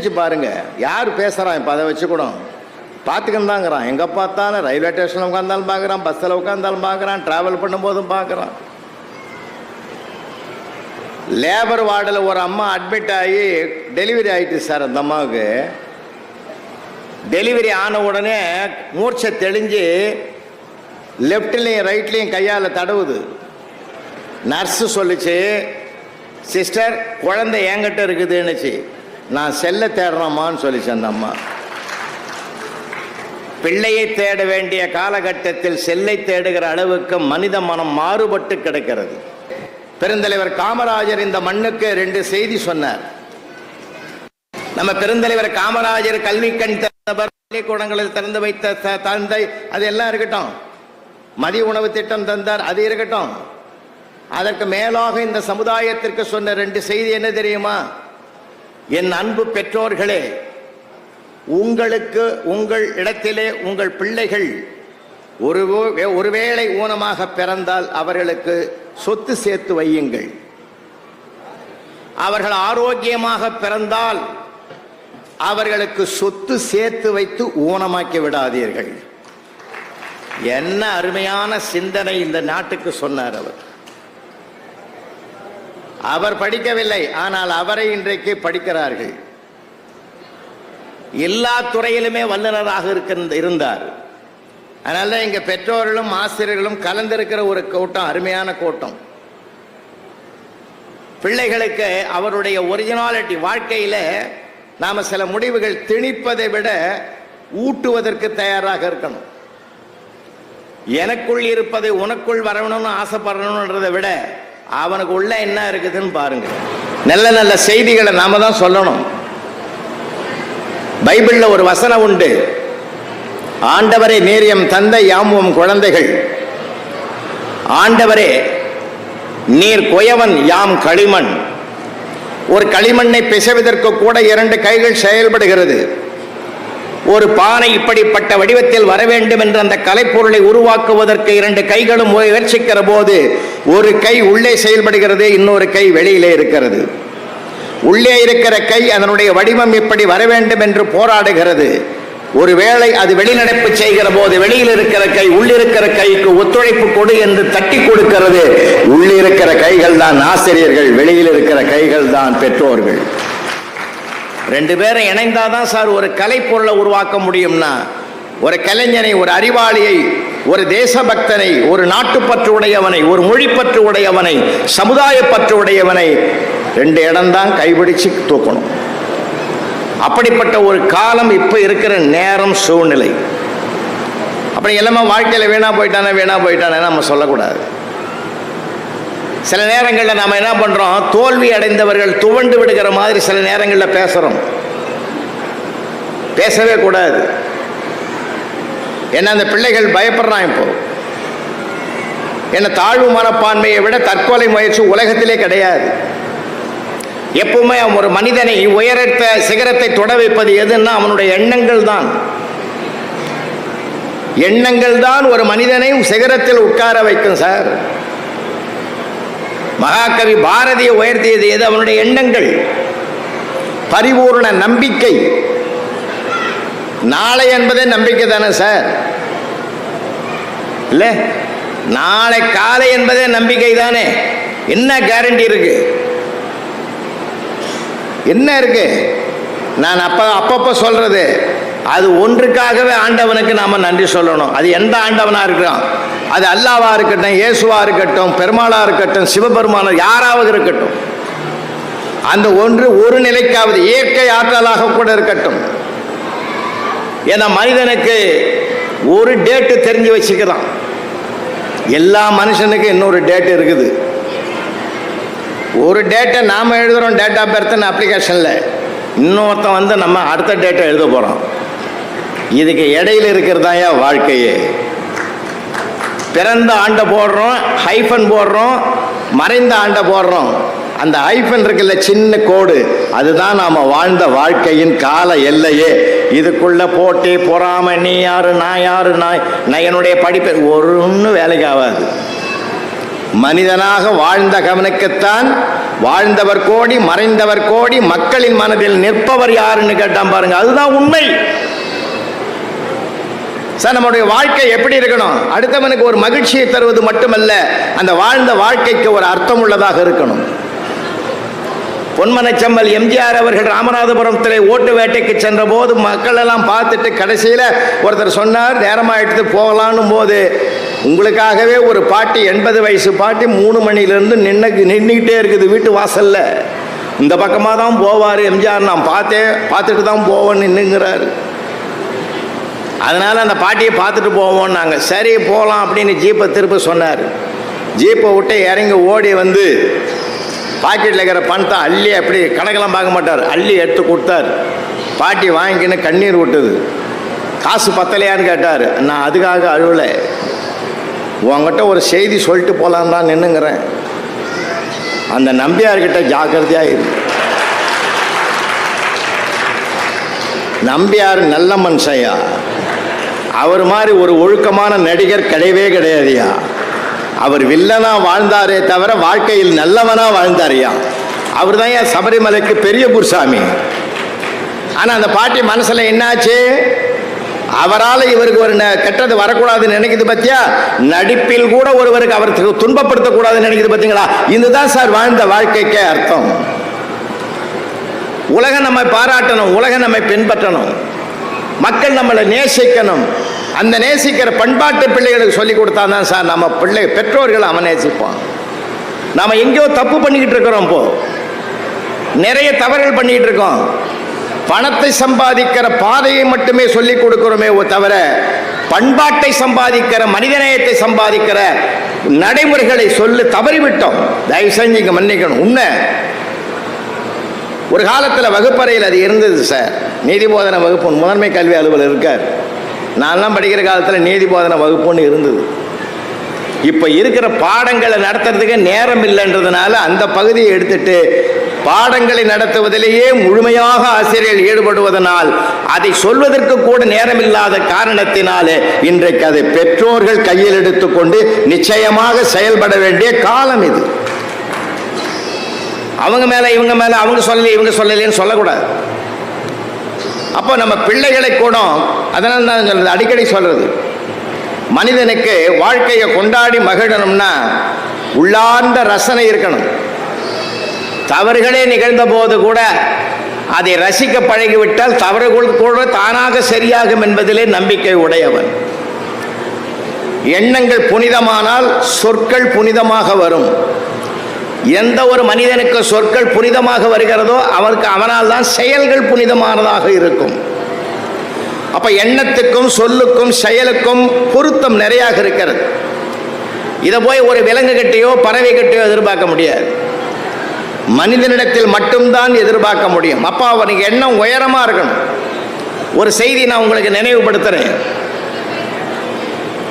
வச்சு பாருங்க. யார் பேசுகிறான் இப்போ அதை வச்சு கூட பார்த்துக்கின்னு எங்கே பார்த்தாலும் ரயில்வே ஸ்டேஷனில் உட்காந்தாலும் பார்க்குறான் பஸ்ஸில் உட்காந்தாலும் பார்க்குறான் ட்ராவல் பண்ணும்போதும் பார்க்குறான். லேபர் வார்டில் ஒரு அம்மா அட்மிட் ஆகி டெலிவரி ஆயிட்டு சார் அந்த அம்மாவுக்கு. டெலிவரி ஆன உடனே மூர்ச்சை தெளிஞ்சு லெஃப்ட்லேயும் ரைட்லேயும் கையால் தடவுது. நர்ஸு சொல்லிச்சு சிஸ்டர் குழந்தை என்கிட்ட இருக்குதுன்னுச்சு. நான் செல்ல தேடுறோமான்னு சொல்லி சொன்னம்மா பிள்ளையை தேட வேண்டிய காலகட்டத்தில் செல்லை தேடுகிற அளவுக்கு மனித மனம் மாறுபட்டு கிடக்கிறது. பெருந்தலைவர் காமராஜர் இந்த மண்ணுக்கு ரெண்டு செய்தி சொன்னார். நம்ம பெருந்தலைவர் காமராஜர் கல்வி கண் திறந்தவர் பள்ளிக்கூடங்களில் திறந்து வைத்த த- தந்தை அது எல்லாம் இருக்கட்டும். மதிய உணவு திட்டம் தந்தார் அது இருக்கட்டும். அதற்கு மேலாக இந்த சமுதாயத்திற்கு சொன்ன ரெண்டு செய்தி என்ன தெரியுமா? என் அன்பு பெற்றோர்களே உங்களுக்கு உங்கள் இடத்திலே உங்கள் பிள்ளைகள் ஒரு ஒருவேளை ஊனமாக பிறந்தால் அவர்களுக்கு சொத்து சேர்த்து வையுங்கள். அவர்கள் ஆரோக்கியமாக பிறந்தால் அவர்களுக்கு சொத்து சேர்த்து வைத்து ஊனமாக்கி விடாதீர்கள். என்ன அருமையான சிந்தனை இந்த நாட்டுக்கு சொன்னார் அவர். அவர் படிக்கவில்லை ஆனால் அவரை இன்றைக்கு படிக்கிறார்கள். எல்லா துறையிலுமே வல்லுநராக இருக்க இருந்தார். அதனால இங்கே பெற்றோர்களும் ஆசிரியர்களும் கலந்திருக்கிற ஒரு கூட்டம் அருமையான கூட்டம். பிள்ளைகளுக்கு அவருடைய ஒரிஜினாலிட்டி வாழ்க்கையில நாம சில முடிவுகள் திணிப்பதை விட ஊட்டுவதற்கு தயாராக இருக்கணும். எனக்குள் இருப்பதை உனக்குள் வரணும்னு ஆசைப்படணுன்றதை விட அவனுக்கு உள்ள என்ன இருக்குதுன்னு பாருங்க. நல்ல நல்ல செய்திகளை நாம தான் சொல்லணும். பைபிளில் ஒரு வசனம் உண்டு. ஆண்டவரே நேரியம் தந்தை யாமும் குழந்தைகள். ஆண்டவரே நீர் குயவன் யாம் களிமண். ஒரு களிமண்ணை பிசைவதற்கு கூட இரண்டு கைகள் செயல்படுகிறது. ஒரு பானை இப்படிப்பட்ட வடிவத்தில் வர வேண்டும் என்று அந்த கலைப்பொருளை உருவாக்குவதற்கு இரண்டு கைகளும் முயற்சிக்கிற போது ஒரு கை உள்ளே செயல்படுகிறது இன்னொரு கை வெளியிலே இருக்கிறது. உள்ளே இருக்கிற கை அதனுடைய வடிவம் இப்படி வர வேண்டும் என்று போராடுகிறது. ஒருவேளை அது வெளிநடப்பு செய்கிற போது வெளியில் இருக்கிற கை உள்ளிருக்கிற கைக்கு ஒத்துழைப்பு கொடு என்று தட்டி கொடுக்கிறது. உள்ளிருக்கிற கைகள் தான் ஆசிரியர்கள் வெளியில் இருக்கிற கைகள் தான் பெற்றோர்கள். ரெண்டு பேரும் இணைந்தாதான் சார் ஒரு கலைப்பொருளை உருவாக்க முடியும்னா ஒரு கலைஞனை ஒரு அறிவாளியை ஒரு தேசபக்தனை ஒரு நாட்டுப்பற்று உடையவனை ஒரு மொழிப்பற்று உடையவனை சமுதாய பற்று உடையவனை ரெண்டு இடம்தான் கைபிடிச்சு தூக்கணும். அப்படிப்பட்ட ஒரு காலம் இப்போ இருக்கிற நேரம் சூழ்நிலை. அப்படி எல்லாமே வாழ்க்கையில் வீணாக போயிட்டானே வீணாக போயிட்டானே நம்ம சொல்லக்கூடாது. சில நேரங்களில் நாம் என்ன பண்ணுறோம் தோல்வி அடைந்தவர்கள் துவண்டு விடுகிற மாதிரி சில நேரங்களில் பேசுகிறோம் பேசவே கூடாது. ஏன்னா அந்த பிள்ளைகள் பயப்படுறான் இப்போ. என்ன தாழ்வு மனப்பான்மையை விட தற்கொலை முயற்சி உலகத்திலே கிடையாது. எப்பவுமே அவன் ஒரு மனிதனை உயரத்த சிகரத்தை தொட வைப்பது எதுன்னா அவனுடைய எண்ணங்கள் தான். எண்ணங்கள் தான் ஒரு மனிதனை சிகரத்தில் உட்கார வைக்கும் சார். மகாகவி பாரதியை உயர்த்தியது எது? அவனுடைய எண்ணங்கள். பரிபூர்ண நம்பிக்கை. நாளை என்பதே நம்பிக்கை தானே சார்? இல்ல? நாளை காலை என்பதே நம்பிக்கை தானே? என்ன கேரண்டி இருக்கு? என்ன இருக்கு? நான் அப்ப அப்பப்ப சொல்றது. அது ஒன்றுக்காகவே ஆண்டவனுக்கு நாம நன்றி சொல்லணும். அது எந்த ஆண்டவனா இருக்கிறான்? அது அல்லாவா இருக்கட்டும் இயேசுவா இருக்கட்டும் பெருமாளா இருக்கட்டும் சிவபெருமானா யாராவது இருக்கட்டும். அந்த ஒன்று ஒரு நிலைக்காவது இயற்கை ஆற்றலாக கூட இருக்கட்டும். ஏன்னா மனிதனுக்கு ஒரு டேட்டு தெரிஞ்சு வச்சுக்கிறான் எல்லா மனுஷனுக்கும் இன்னொரு டேட் இருக்குது. ஒரு டேட்டை நாம் எழுதுகிறோம் டேட் ஆஃப் பர்த்னு அப்ளிகேஷனில் இன்னொருத்தன் வந்து நம்ம அடுத்த டேட்டை எழுத போகிறோம் இதுக்கு இடையில இருக்கிறதாயா வாழ்க்கையே? பிறந்த ஆண்டை போடுறோம் ஹைஃபன் போடுறோம் மறைந்த ஆண்டை போடுறோம். அந்த ஹைஃபன் இருக்குல்ல சின்ன கோடு. அதுதான் நாம் வாழ்ந்த வாழ்க்கையின் கால எல்லையே. இதுக்குள்ள போட்டி பொறாம நீ யாரு நான் யாரு நான் நான் என்னுடைய படிப்பு. ஒரு ஒன்றும் வேலைக்கு ஆகாது. மனிதனாக வாழ்ந்த கவனுக்குத்தான் வாழ்ந்தவர் கோடி மறைந்தவர் கோடி மக்களின் மனதில் நிற்பவர் யாருன்னு கேட்டான் பாருங்க. அதுதான் உண்மை. சார் நம்முடைய வாழ்க்கை எப்படி இருக்கணும்? அடுத்தவனுக்கு ஒரு மகிழ்ச்சியை தருவது மட்டுமல்ல அந்த வாழ்ந்த வாழ்க்கைக்கு ஒரு அர்த்தம் உள்ளதாக இருக்கணும் பொன்மனச்செம்மல் எம்ஜிஆர் அவர்கள் ராமநாதபுரத்தில் ஓட்டு வேட்டைக்கு சென்ற போது மக்கள் எல்லாம் பார்த்துட்டு கடைசியில் ஒருத்தர் சொன்னார் நேரமாயிட்டு போகலான்னும் போது உங்களுக்காகவே ஒரு பாட்டி எண்பது வயசு பாட்டி மூணு மணிலேருந்து நின்று நின்றுக்கிட்டே இருக்குது வீட்டு வாசலில். இந்த பக்கமாக தான் போவார் எம்ஜிஆர். நான் பார்த்தேன் பார்த்துட்டு தான் போவேன் நின்றுங்கிறாரு அதனால் அந்த பாட்டியை பார்த்துட்டு போவோம் நாங்கள் சரி போகலாம் அப்படின்னு ஜீப்பை திருப்ப சொன்னார். ஜீப்பை விட்டு இறங்கி ஓடி வந்து பாக்கெட்டில் இருக்கிற பணத்தை அள்ளி அப்படி கணக்கெல்லாம் பார்க்க மாட்டார். அள்ளி எடுத்து கொடுத்தார். பாட்டி வாங்கிக்கின்னு கண்ணீர் விட்டுது. காசு பத்தலையான்னு கேட்டார். நான் அதுக்காக அழுவலை. உங்ககிட்ட ஒரு செய்தி சொல்லிட்டு போகலான்னு தான் நின்னுங்கிறேன். அந்த நம்பியார்கிட்ட ஜாக்கிரதையாக இரு நம்பியார் நல்ல மனுஷையா அவர் மாதிரி ஒரு ஒழுக்கமான நடிகர் கிடையவே கிடையாதுயா அவர் வில்லனா வாழ்ந்தாரே தவிர வாழ்க்கையில் நல்லவனா வாழ்ந்தாரியா அவர் தான் ஏன் சபரிமலைக்கு பெரிய குருசாமி ஆனால் அந்த பாட்டி மனசில் என்னாச்சு? அவரால் இவருக்கு ஒரு ந- கெட்டது வரக்கூடாதுன்னு நினைக்குது பத்தியா? நடிப்பில் கூட ஒருவருக்கு அவருக்கு துன்பப்படுத்தக்கூடாதுன்னு நினைக்குது பார்த்தீங்களா இதுதான் சார் வாழ்ந்த வாழ்க்கைக்கே அர்த்தம். உலகம் நம்மை பாராட்டணும் உலகம் நம்மை பின்பற்றணும். மக்கள் நம்மளை நேசிக்கணும். அந்த நேசிக்கிற பண்பாட்டு பிள்ளைகளுக்கு சொல்லி கொடுத்தா தான் சார் நம்ம பிள்ளை பெற்றோர்கள் அவன் நேசிப்பான். நாம் எங்கேயோ தப்பு பண்ணிக்கிட்டு இருக்கிறோம் இப்போ. நிறைய தவறுகள் பண்ணிக்கிட்டு இருக்கோம். பணத்தை சம்பாதிக்கிற பாதையை மட்டுமே சொல்லி கொடுக்கிறோமே தவிர பண்பாட்டை சம்பாதிக்கிற மனிதநேயத்தை சம்பாதிக்கிற நடைமுறைகளை சொல்லி தவறிவிட்டோம். தயவு செஞ்சு இங்கே மன்னிக்கணும். உண்மை ஒரு காலத்தில் வகுப்பறையில் அது இருந்தது சார் நீதி போதனை வகுப்பு முதன்மை கல்வி அலுவலர் இருக்கார். நான்லாம் படிக்கிற காலத்தில் நீதி போதனை வகுப்புன்னு இருந்தது. இப்போ இருக்கிற பாடங்களை நடத்துறதுக்கு நேரம் இல்லைன்றதுனால அந்த பகுதியை எடுத்துட்டு பாடங்களை நடத்துவதிலேயே முழுமையாக ஆசிரியர்கள் ஈடுபடுவதனால் அதை சொல்வதற்கு கூட நேரமில்லாத காரணத்தினாலே இன்றைக்கு அதை பெற்றோர்கள் கையில் எடுத்துக்கொண்டு நிச்சயமாக செயல்பட வேண்டிய காலம் இது. அவங்க மேல இவங்க மேல அவங்க சொல்லலை இவங்க சொல்லலைன்னு சொல்லக்கூடாது. அப்போ நம்ம பிள்ளைகளை கூட அதனால தான் சொல்றது அடிக்கடி சொல்றது. மனிதனுக்கு வாழ்க்கையை கொண்டாடி மகிழணும்னா உள்ளார்ந்த ரசனை இருக்கணும். தவறுகளே நிகழ்ந்த போது கூட அதை ரசிக்க பழகிவிட்டால் தவறுகள் கூட தானாக சரியாகும் என்பதிலே நம்பிக்கை உடையவன். எண்ணங்கள் புனிதமானால் சொற்கள் புனிதமாக வரும். எந்த ஒரு மனிதனுக்கு சொற்கள் புனிதமாக வருகிறதோ அவருக்கு அவனால் தான் செயல்கள் புனிதமானதாக இருக்கும். அப்ப எண்ணத்துக்கும் சொல்லுக்கும் செயலுக்கும் பொருத்தம் நிறையாக இருக்கிறது. இதை போய் ஒரு விலங்கு கிட்டையோ பறவை எதிர்பார்க்க முடியாது. மனிதனிடத்தில் மட்டும்தான் எதிர்பார்க்க முடியும். அப்போ அவனுக்கு எண்ணம் உயரமா இருக்கணும். ஒரு செய்தி நான் உங்களுக்கு நினைவுபடுத்துறேன்.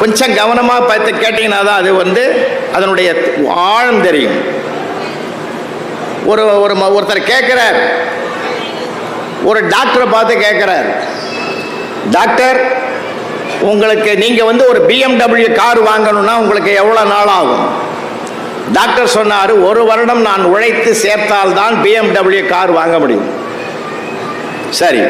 கொஞ்சம் கவனமாக பார்த்து கேட்டீங்கன்னா தான் அது வந்து அதனுடைய ஆழம் தெரியும். ஒரு ஒரு ம- ஒருத்தர் கேட்குறார் ஒரு டாக்டரை பார்த்து கேட்குறார் டாக்டர் உங்களுக்கு நீங்கள் வந்து ஒரு பிஎம்டபிள்யூ கார் வாங்கணும்னா உங்களுக்கு எவ்வளோ நாள் ஆகும்? டாக்டர் சொன்னார் ஒரு வருடம் நான் உழைத்து சேர்த்தால் தான் பிஎம்டபிள்யூ கார் வாங்க முடியும். சரி.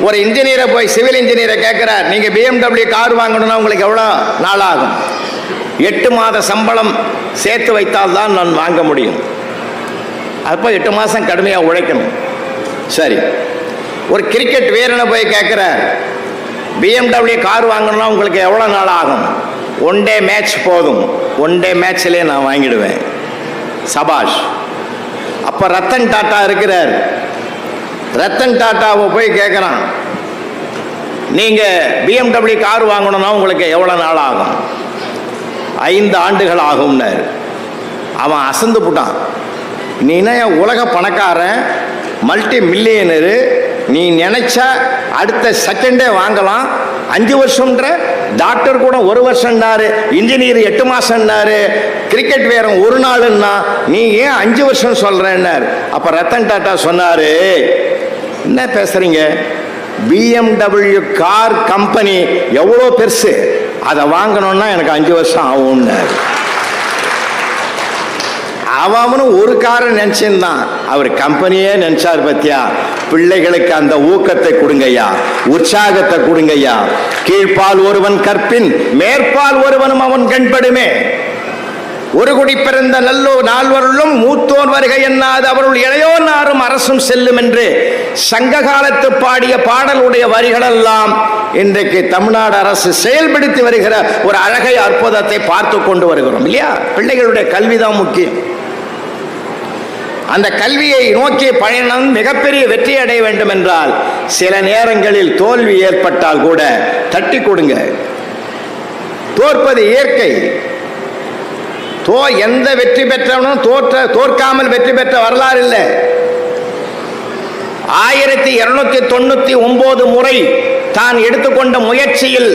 ஒரு இன்ஜினியரை போய் சிவில் இன்ஜினியரை கேட்குறார் நீங்கள் பிஎம்டபிள்யூ கார் வாங்கணும்னா உங்களுக்கு எவ்வளோ நாள் ஆகும்? எட்டு மாத சம்பளம் சேர்த்து வைத்தால் தான் நான் வாங்க முடியும். அப்போ எட்டு மாதம் கடுமையாக உழைக்கணும். சரி. ஒரு கிரிக்கெட் வீரனை போய் கேட்குற பிஎம்டபிள்யூ கார் வாங்கணும்னா உங்களுக்கு எவ்வளோ நாள் ஆகும்? ஒன் டே மேட்ச் போதும். ஒன் டே மேட்ச்லேயே நான் வாங்கிடுவேன். சபாஷ். அப்போ ரத்தன் டாட்டா இருக்கிறார். ரத்தன் டாட்டாவை போய் கேட்குறான் நீங்கள் பிஎம்டபிள்யூ கார் வாங்கணும்னா உங்களுக்கு எவ்வளோ நாள் ஆகும்? ஐந்து ஆண்டுகள் ஆகும்னார். அவன் அசந்து போட்டான். நீனா என் உலக பணக்காரன்? மல்டி மில்லியனரு நீ நினைச்சா அடுத்த செகண்டே வாங்கலாம். அஞ்சு வருஷம்ன்ற? டாக்டர் கூட ஒரு வருஷம்னாரு. இன்ஜினியர் எட்டு மாசம்னாரு. கிரிக்கெட் வீரன் ஒரு நாளுன்னா நீ ஏன் அஞ்சு வருஷம் சொல்றேன்னாரு. அப்ப ரத்தன் டாட்டா சொன்னாரு என்ன பேசுறீங்க? பிஎம்டபிள்யூ கார் கம்பெனி எவ்வளோ பெருசு? அதை வாங்கணும்னா எனக்கு அஞ்சு வருஷம் ஆகும்னாரு. அவனும் ஒரு காரம் நினைச்சிருந்தான் அவர் கம்பெனியே நினைச்சார் பத்தியா? பிள்ளைகளுக்கு அந்த ஊக்கத்தை கொடுங்கய்யா உற்சாகத்தை கொடுங்கய்யா. கீழ்ப்பால் ஒருவன் கற்பின் மேற்பால் ஒருவனும் அவன் கண்படுமே. ஒரு குடி பிறந்த நல்லோ நால்வருளும் மூத்தோர் வருகை என்னாது அவருள் இளையோனாரும் அரசும் செல்லும் என்று சங்க காலத்து பாடிய பாடலுடைய வரிகளெல்லாம் இன்றைக்கு தமிழ்நாடு அரசு செயல்படுத்தி வருகிற ஒரு அழகை அற்புதத்தை பார்த்து கொண்டு வருகிறோம் இல்லையா? பிள்ளைகளுடைய கல்விதான் முக்கியம். அந்த கல்வியை நோக்கிய பயணம் மிகப்பெரிய வெற்றி அடைய வேண்டும் என்றால் சில நேரங்களில் தோல்வி ஏற்பட்டால் கூட தட்டி கொடுங்க. தோற்பது இயற்கை. தோ எந்த வெற்றி பெற்றவனும் தோற்ற தோற்காமல் வெற்றி பெற்ற வரலாறு இல்லை. ஆயிரத்தி இருநூத்தி தொண்ணூத்தி ஒன்பது முறை தான் எடுத்துக்கொண்ட முயற்சியில்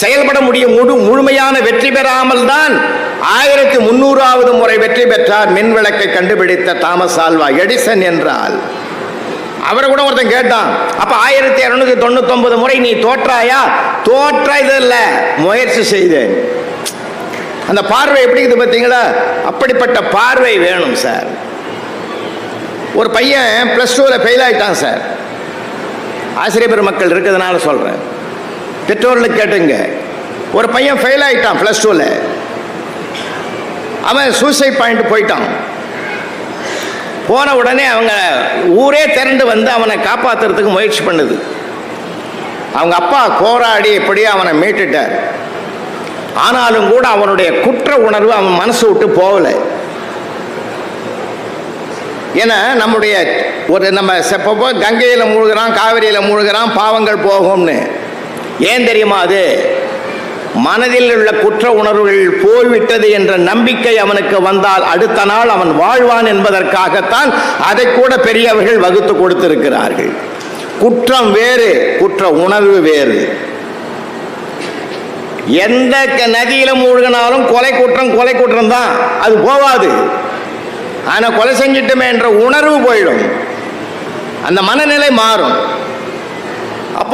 செயல்பட முடியும் முழு முழுமையான வெற்றி பெறாமல் தான் ஆயிரத்தி முன்னூறாவது முறை வெற்றி பெற்றார். மின் விளக்கை கண்டுபிடித்த தாமஸ் ஆல்வா எடிசன் என்றால். அவரை கூட ஒருத்தன் கேட்டான் அப்ப ஆயிரத்தி இருநூத்தி தொண்ணூத்தி ஒன்பது முறை நீ தோற்றாயா? தோற்ற இது இல்ல முயற்சி செய்தேன். அந்த பார்வை எப்படி இருக்குது பார்த்தீங்களா? அப்படிப்பட்ட பார்வை வேணும் சார். ஒரு பையன் ப்ளஸ் டூவில் ஃபெயில் ஆயிட்டான் சார். ஆசிரியர் பெருமக்கள் இருக்கிறதுனால சொல்கிறேன் பெற்றோர்களுக்கு கேட்டுங்க. ஒரு பையன் ஃபெயில் ஆயிட்டான் ப்ளஸ் டூவில் அவன் சூசைட் பாயிண்ட் போயிட்டான். போன உடனே அவங்க ஊரே திரண்டு வந்து அவனை காப்பாற்றுறதுக்கு முயற்சி பண்ணுது. அவங்க அப்பா போராடி எப்படியோ அவனை மீட்டுட்டார். ஆனாலும் கூட அவனுடைய குற்ற உணர்வு அவன் மனசு விட்டு போகலை. ஏன்னா நம்முடைய ஒரு நம்ம செப்பப்போ கங்கையில் மூழ்கிறான் காவிரியில் மூழ்கிறான் பாவங்கள் போகும்னு. ஏன் தெரியுமா அது? மனதில் உள்ள குற்ற உணர்வுகள் போய்விட்டது என்ற நம்பிக்கை அவனுக்கு வந்தால் அடுத்த நாள் அவன் வாழ்வான் என்பதற்காகத்தான் அதை கூட பெரியவர்கள் வகுத்து கொடுத்திருக்கிறார்கள். குற்றம் வேறு குற்ற உணர்வு வேறு. எந்த க- நதியில மூழ்கினாலும் கொலை குற்றம் கொலை குற்றம் தான். அது போவாது. ஆனா கொலை செஞ்சிட்டுமே என்ற உணர்வு போயிடும். அந்த மனநிலை மாறும்.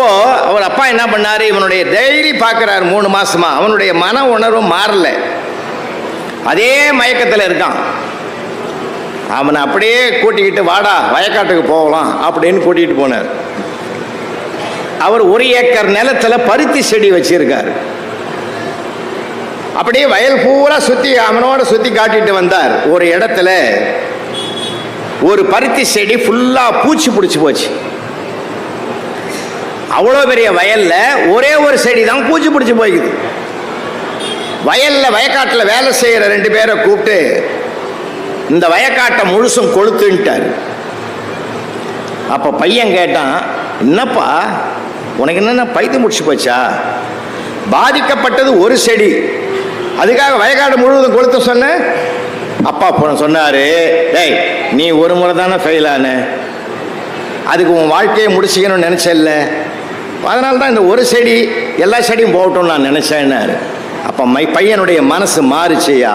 அப்போ அவர் அப்பா என்ன பண்ணாரு? இவனுடைய டெய்லி பார்க்குறாரு மூணு மாசமா. அவனுடைய மன உணர்வும் மாறல. அதே மயக்கத்தில் இருக்கான். அவனை அப்படியே கூட்டிக்கிட்டு வாடா வயக்காட்டுக்கு போகலாம் அப்படின்னு கூட்டிகிட்டு போனார். அவர் ஒரு ஏக்கர் நிலத்துல பருத்தி செடி வச்சிருக்காரு. அப்படியே வயல் பூரா சுற்றி அவனோட சுற்றி காட்டிட்டு வந்தார். ஒரு இடத்துல ஒரு பருத்தி செடி ஃபுல்லாக பூச்சி பிடிச்சி போச்சு. அவ்வளோ பெரிய வயல்ல ஒரே ஒரு செடி தான் பூச்சி பிடிச்சி போய்க்குது. வயலில் வயக்காட்டில் வேலை செய்கிற ரெண்டு பேரை கூப்பிட்டு இந்த வயக்காட்டை முழுசும் கொளுத்துன்ட்டார். அப்போ பையன் கேட்டான் என்னப்பா உனக்கு என்னென்ன பைத்து முடிச்சு போச்சா? பாதிக்கப்பட்டது ஒரு செடி. அதுக்காக வயக்காடு முழுவதும் கொளுத்த சொன்ன? அப்பா பொண்ணு சொன்னார் டேய் நீ ஒரு முறை தானே ஃபெயில் ஆன. அதுக்கு உன் வாழ்க்கையை முடிச்சிக்கணும்னு நினச்சல்ல. அதனால தான் இந்த ஒரு செடி எல்லா செடியும் போகட்டும்னு நான் நினச்சேன்னாரு அப்போ மை பையனுடைய மனசு மாறுச்சியா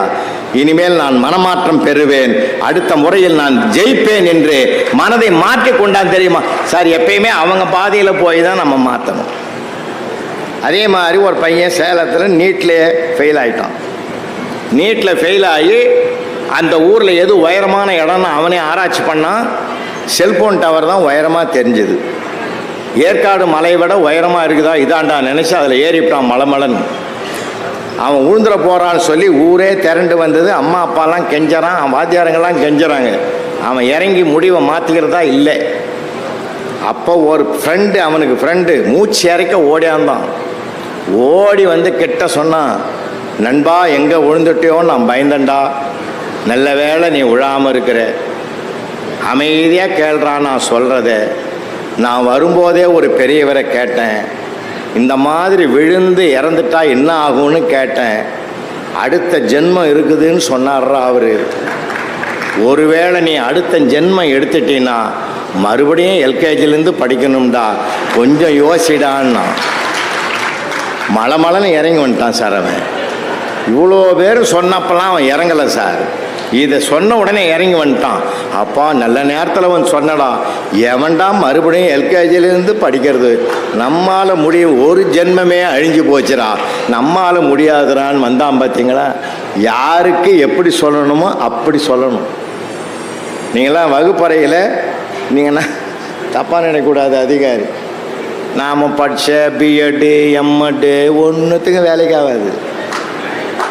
இனிமேல் நான் மனமாற்றம் பெறுவேன். அடுத்த முறையில் நான் ஜெயிப்பேன் என்று மனதை மாற்றி கொண்டான் தெரியுமா? சார் எப்பயுமே அவங்க பாதையில் போய் தான் நம்ம மாற்றணும் அதே மாதிரி ஒரு பையன் சேலத்தில் நீட்லேயே ஃபெயில் ஆகிட்டான் நீட்டில் ஃபெயில் ஆகி அந்த ஊரில் எது உயரமான இடம்னு அவனே ஆராய்ச்சி பண்ணால் செல்ஃபோன் டவர் தான் உயரமாக தெரிஞ்சுது. ஏற்காடு மலையை விட உயரமாக இருக்குதா? இதாண்டா நினச்சி அதில் ஏறிவிட்டான் மலமலன். அவன் உழுந்துட போகிறான்னு சொல்லி ஊரே திரண்டு வந்தது. அம்மா அப்பாலாம் கெஞ்சறான். அவன் வாத்தியாரங்கெல்லாம் கெஞ்சறாங்க. அவன் இறங்கி முடிவை மாற்றிக்கிறதா இல்லை. அப்போ ஒரு ஃப்ரெண்டு அவனுக்கு ஃப்ரெண்டு மூச்சு இறைக்க ஓடியாந்தான். ஓடி வந்து கிட்ட சொன்னான் நண்பா எங்கே விழுந்துட்டியோன்னு நான் பயந்தேன்டா. நல்ல வேளை நீ விழாமல் இருக்கிற. அமைதியாக கேள்றான் நான் சொல்கிறத நான் வரும்போதே ஒரு பெரியவரை கேட்டேன். இந்த மாதிரி விழுந்து இறந்துட்டா என்ன ஆகும்னு கேட்டேன். அடுத்த ஜென்மம் இருக்குதுன்னு சொன்னார்ரா அவர். ஒருவேளை நீ அடுத்த ஜென்மம் எடுத்துட்டீன்னா மறுபடியும் எல்கேஜிலேருந்து படிக்கணும்டா. கொஞ்சம் யோசிடான்னா. மலமலன்னு இறங்கி வந்துட்டான் சார் அவன். இவ்வளோ பேர் சொன்னப்பெல்லாம் அவன் இறங்கலை சார். இதை சொன்ன உடனே இறங்கி வந்துட்டான். அப்பா நல்ல நேரத்தில் அவன் சொன்னடா. எவன்டா மறுபடியும் எல்கேஜிலேருந்து படிக்கிறது? நம்மால் முடியும் ஒரு ஜென்மமே அழிஞ்சு போச்சுடா. நம்மால் முடியாதுடான்னு வந்தான் பார்த்தீங்களா யாருக்கு எப்படி சொல்லணுமோ அப்படி சொல்லணும். நீங்களாம் வகுப்பறையில் நீங்கள்னா தப்பாக நினைக்கக்கூடாது அதிகாரி. நாம் படித்த பிஎட்டு எம்எட்டு ஒன்றுத்துக்கும் வேலைக்கு ஆகாது.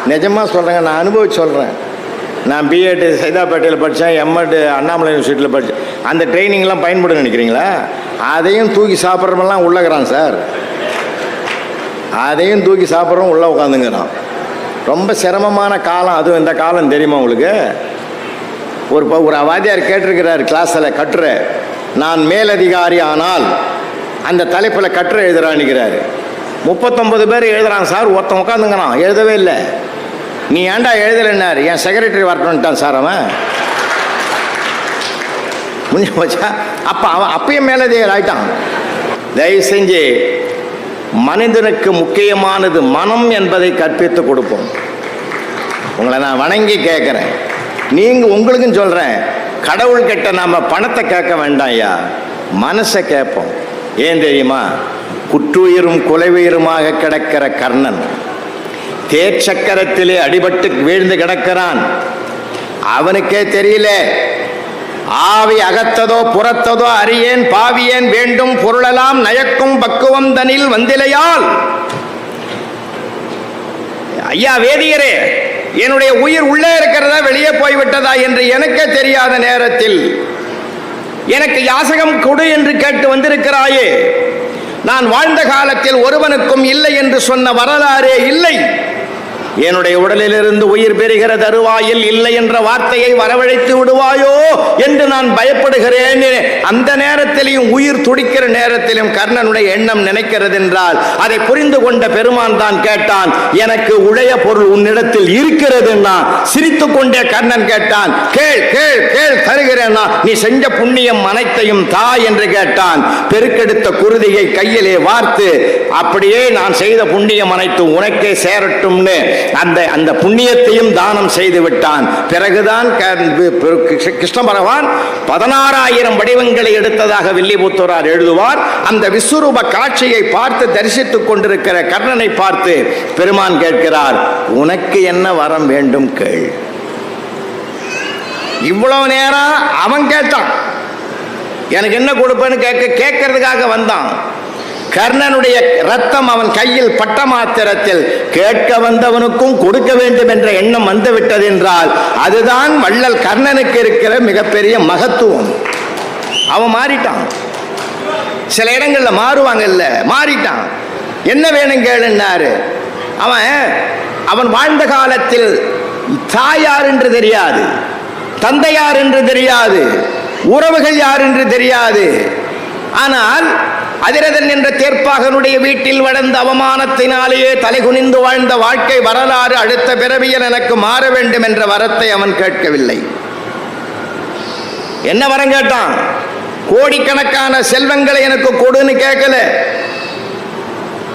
நிஜமாக சொல்கிறேங்க நான் அனுபவிச்சு சொல்கிறேன் நான் பிஎட் சைதாப்பேட்டையில் படித்தேன் எம்எட் அண்ணாமலை யூனிவர்சிட்டியில் படித்தேன் அந்த ட்ரைனிங்லாம் பயன்படும் நினைக்கிறீங்களா? அதையும் தூக்கி சாப்பிட்றமெல்லாம் உள்ளகிறான் சார். அதையும் தூக்கி சாப்பிட்றோம் உள்ளே உட்காந்துங்கிறான் ரொம்ப சிரமமான காலம் அதுவும் இந்த காலம் தெரியுமா உங்களுக்கு? ஒரு ப- ஒரு வாத்தியார் கேட்டிருக்கிறார் கிளாஸில் கட்டுரை நான் மேலதிகாரி ஆனால் அந்த தலைப்பில் கட்டுரை எழுதுறான்னுக்கிறாரு முப்பத்தொம்பது பேர் எழுதுறான் சார் ஒருத்தன் உட்காந்துங்கிறான் எழுதவே இல்லை. நீ ஏன்டா எழுதலைன்னாரு? என் செக்ரட்டரி வரட்டும்ட்டான் சார் அவன்? முடிஞ்சு போச்சா? அப்போ அவன் அப்பயும் மேலதிகாரி ஆயிட்டான். தயவு செஞ்சு மனிதனுக்கு முக்கியமானது மனம் என்பதை கற்பித்து கொடுப்போம். உங்களை நான் வணங்கி கேட்குறேன் நீங்கள் உங்களுக்கும் சொல்கிறேன் கடவுள்கிட்ட நாம் பணத்தை கேட்க வேண்டாம் ஐயா. மனசை கேட்போம். ஏன் தெரியுமா? குற்றுயிரும் குலைவுயிருமாக கிடக்கிற கர்ணன். தேர்ச்சக்கரத்திலே அடிபட்டு வீழ்ந்து கிடக்கிறான். அவனுக்கே தெரியல. ஆவி அகத்ததோ புறத்ததோ அறியேன் பாவியேன் வேண்டும் பொருளெல்லாம் நயக்கும் பக்குவம் தனில் வந்திலையால். ஐயா வேதியரே என்னுடைய உயிர் உள்ளே இருக்கிறதா வெளியே போய்விட்டதா என்று எனக்கே தெரியாத நேரத்தில் எனக்கு யாசகம் கொடு என்று கேட்டு வந்திருக்கிறாயே. நான் வாழ்ந்த காலத்தில் ஒருவனுக்கும் இல்லை என்று சொன்ன வரலாறே இல்லை. என்னுடைய உடலிலிருந்து உயிர் பெறுகிற தருவாயில் இல்லை என்ற வார்த்தையை வரவழைத்து விடுவாயோ என்று நான் பயப்படுகிறேன். அந்த நேரத்திலையும் உயிர் துடிக்கிற நேரத்திலும் கர்ணனுடைய எண்ணம் நினைக்கிறது என்றால் அதை புரிந்து கொண்ட பெருமான் தான் கேட்டான் எனக்கு உடைய பொருள் உன்னிடத்தில் இருக்கிறதுன்னா சிரித்து கொண்டே கர்ணன் கேட்டான் கேள் கேள் கேள் தருகிறேன்னா நீ செஞ்ச புண்ணியம் அனைத்தையும் தா என்று கேட்டான். பெருக்கெடுத்த குருதியை கையிலே வார்த்து அப்படியே நான் செய்த புண்ணியம் அனைத்தும் உனக்கே சேரட்டும்னு அந்த அந்த புண்ணியத்தையும் தானம் செய்து விட்டான். பிறகுதான் கிருஷ்ண பகவான் பதினாறாயிரம் வடிவங்களை எடுத்ததாக வில்லிபுத்தூரார் எழுதுவார். அந்த விஸ்வரூப காட்சியை பார்த்து தரிசித்துக் கொண்டிருக்கிற கர்ணனை பார்த்து பெருமான் கேட்கிறார் உனக்கு என்ன வரம் வேண்டும் கேள். இவ்வளவு நேரம் அவன் கேட்டான். எனக்கு என்ன கொடுப்பேன்னு கேட்க கேட்கறதுக்காக வந்தான். கர்ணனுடைய ரத்தம் அவன் கையில் பட்ட மாத்திரத்தில் கேட்க வந்தவனுக்கும் கொடுக்க வேண்டும் என்ற எண்ணம் வந்துவிட்டது என்றால் அதுதான் வள்ளல் கர்ணனுக்கு இருக்கிற மிகப்பெரிய மகத்துவம். அவன் மாறிட்டான். சில இடங்கள்ல மாறுவாங்கல்ல மாறிட்டான். என்ன வேணும் கேளுன்னாரு. அவன் அவன் வாழ்ந்த காலத்தில் தாயார் என்று தெரியாது. தந்தையார் என்று தெரியாது. உறவுகள் யார் என்று தெரியாது. ஆனால் அதிரதன் என்ற தேர்ப்பாகனுடைய வீட்டில் வளர்ந்த அவமானத்தினாலேயே தலைகுனிந்து வாழ்ந்த வாழ்க்கை வரலாறு அடுத்த பிறவியில் எனக்கு மாற வேண்டும் என்ற வரத்தை அவன் கேட்கவில்லை. என்ன வரம் கேட்டான்? கோடிக்கணக்கான செல்வங்களை எனக்கு கொடுன்னு கேட்கல.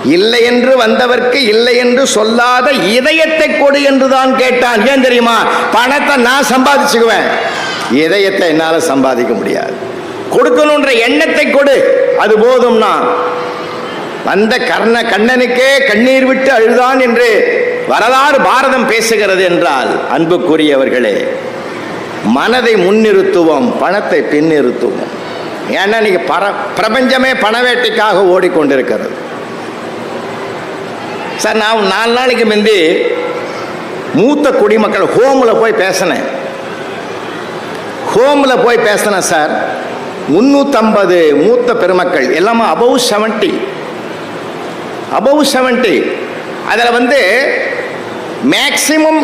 இல்லை என்று வந்தவர்க்கு இல்லை என்று சொல்லாத இதயத்தை கொடு என்று தான் கேட்டான். ஏன் தெரியுமா? பணத்தை நான் சம்பாதிச்சுக்குவேன். இதயத்தை என்னால் சம்பாதிக்க முடியாது. கொடுக்கணுன்ற எண்ணத்தை கொடு. அது போதும்னா வந்த கர்ண கண்ணனுக்கே கண்ணீர் விட்டு அழுதான் என்று வரலாறு பாரதம் பேசுகிறது என்றால் அன்புக்குரியவர்களே மனதை முன்னிறுத்துவோம் பணத்தை பின்னிறுத்துவோம். ஏன்னா இன்னைக்கு பர பிரபஞ்சமே பணவேட்டைக்காக ஓடிக்கொண்டிருக்கிறது. சார் நான் நாலு நாளைக்கு முந்தி மூத்த குடிமக்கள் ஹோமில் போய் பேசினேன். ஹோமில் போய் பேசினேன் சார். முந்நூற்றம்பது மூத்த பெருமக்கள் எல்லாமே அபவ் செவன்ட்டி அபவ் செவன்ட்டி அதில் வந்து மேக்சிமம்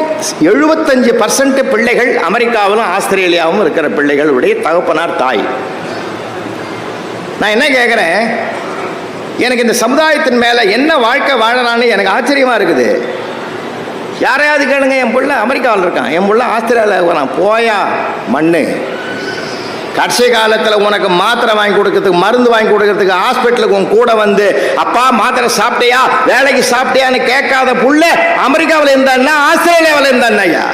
எழுபத்தஞ்சு பர்சன்ட் பிள்ளைகள் அமெரிக்காவிலும் ஆஸ்திரேலியாவும் இருக்கிற பிள்ளைகளுடைய தகப்பனார் தாய். நான் என்ன கேட்குறேன் எனக்கு இந்த சமுதாயத்தின் மேலே என்ன வாழ்க்கை வாழலான்னு எனக்கு ஆச்சரியமாக இருக்குது. யாரையாவது கேளுங்க என் பிள்ளை அமெரிக்காவில் இருக்கான் என் பிள்ளை ஆஸ்திரேலியாவில் இருக்கிறான் போயா மண்ணு. கடைசி காலத்தில் உனக்கு மாத்திரை வாங்கி கொடுக்கறதுக்கு மருந்து வாங்கி கொடுக்கறதுக்கு ஹாஸ்பிட்டலுக்கு உன் கூட வந்து அப்பா மாத்திரை சாப்பிட்டியா? வேலைக்கு சாப்பிட்டியான்னு கேட்காத புள்ள அமெரிக்காவில் இருந்தான்னா ஆஸ்திரேலியாவில் இருந்தான்னாயா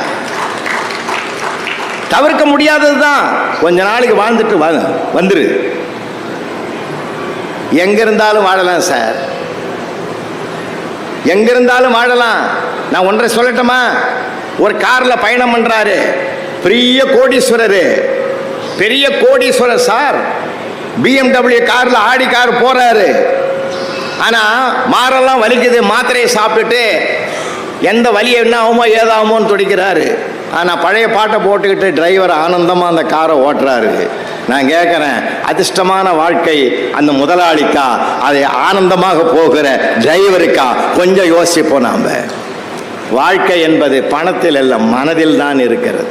தவிர்க்க முடியாதது தான் கொஞ்ச நாளைக்கு வாழ்ந்துட்டு வா வந்துரு. எங்க இருந்தாலும் வாழலாம் சார். எங்க இருந்தாலும் வாழலாம். நான் ஒன்றை சொல்லட்டுமா? ஒரு காரில் பயணம் பண்ணுறாரு பெரிய கோடீஸ்வரர். பெரிய கோடீஸ்வரர் சார் பிஎம்டபிள்யூ கார்ல ஆடி கார் போறாரு. ஆனா மாரெல்லாம் வலிக்குது மாத்திரையை சாப்பிட்டுட்டு எந்த வலி என்ன ஆகுமோ ஏதாகுமோன்னு துடிக்கிறாரு. ஆனா பழைய பாட்டை போட்டுக்கிட்டு டிரைவர் ஆனந்தமா அந்த காரை ஓட்டுறாரு. நான் கேட்குறேன் அதிர்ஷ்டமான வாழ்க்கை அந்த முதலாளிக்கா அதை ஆனந்தமாக போகிற டிரைவருக்கா? கொஞ்சம் யோசிப்போம் நாம். வாழ்க்கை என்பது பணத்தில் அல்ல மனதில் தான் இருக்கிறது.